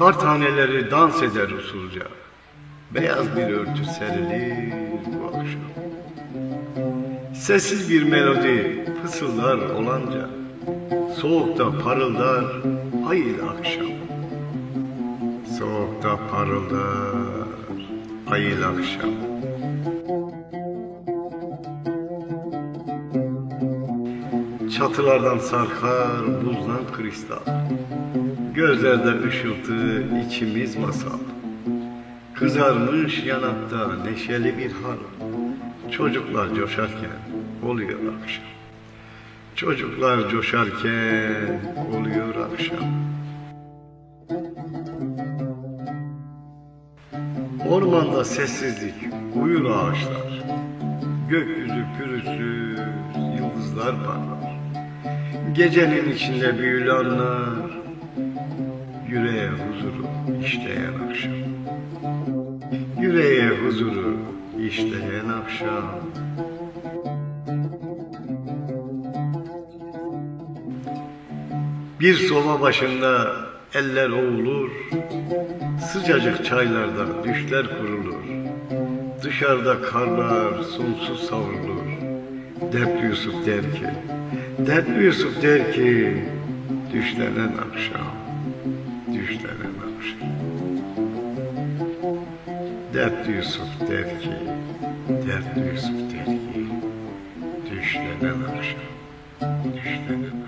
Kar taneleri dans eder usulca. Beyaz bir örtü serilir bu akşam. Sessiz bir melodi fısıldar olanca. Soğukta parıldar ay ile akşam. Soğukta parıldar ay ile akşam. Çatılardan sarkar buzdan kristal. Gözlerde ışıltı içimiz masal. Kızarmış yanakta neşeli bir hal. Çocuklar coşarken oluyor akşam. Çocuklar coşarken oluyor akşam. Ormanda sessizlik, uyur ağaçlar. Gökyüzü pürüzsüz, yıldızlar parlar. Gecenin içinde büyülü anlar, yüreğe huzuru işleyen akşam. Yüreğe huzuru işleyen akşam. Bir soba başında eller ovulur, sıcacık çaylarda düşler kurulur. Dışarıda karlar sonsuz savrulur. Dertli Yusuf der ki, Dertli Yusuf der ki, düşlenen akşam, düşlenen akşam. Dertli Yusuf der ki, Dertli Yusuf der ki, düşlenen akşam, düşlenen.